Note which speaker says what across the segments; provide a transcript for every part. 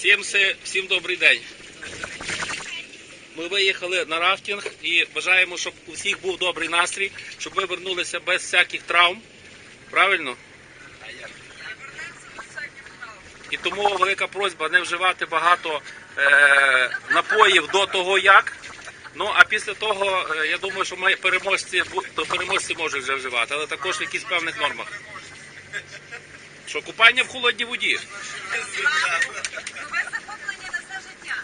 Speaker 1: Всім, всім добрий день. Ми виїхали на рафтинг і бажаємо, щоб у всіх був добрий настрій, щоб ви вернулися без всяких травм. Правильно? І тому велика просьба не вживати багато е, напоїв до того як. Ну а після того е, я думаю, що ми переможці переможці можуть вже вживати, але також в якихось певних нормах. Що купання в холодній воді.
Speaker 2: На все життя.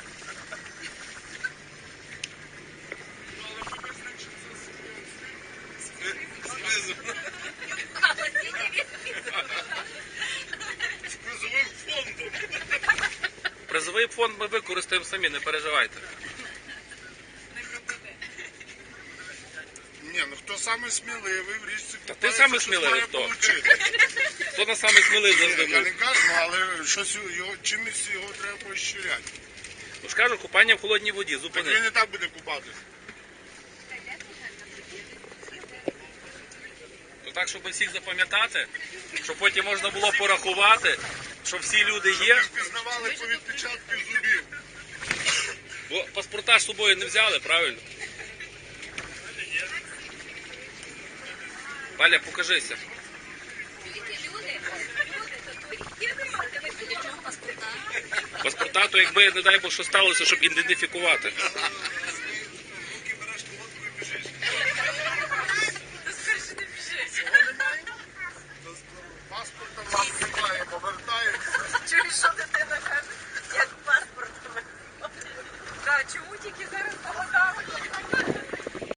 Speaker 2: Від-
Speaker 3: Призовим фондом.
Speaker 1: Призовий фонд ми використаємо самі, не переживайте.
Speaker 3: Ні, ну хто саме сміливий в річці
Speaker 1: Та ти самий сміливий хто? Хто на самий сміливий завжди
Speaker 3: Я не
Speaker 1: був?
Speaker 3: кажу, ну, але щось його, чимось його треба поощряти.
Speaker 1: Ну ж кажу, купання в холодній воді,
Speaker 3: Так
Speaker 1: зупини.
Speaker 3: він і так буде купатися.
Speaker 1: Ну так, щоб всіх запам'ятати, щоб потім можна було порахувати, що всі люди є,
Speaker 3: Впізнавали по відпечатку зубів.
Speaker 1: бо паспорта ж з собою не взяли, правильно? Валя, покажися.
Speaker 2: Паспорта,
Speaker 1: то якби, не дай Бог, що сталося, щоб ідентифікувати. Чому тільки зараз погодали?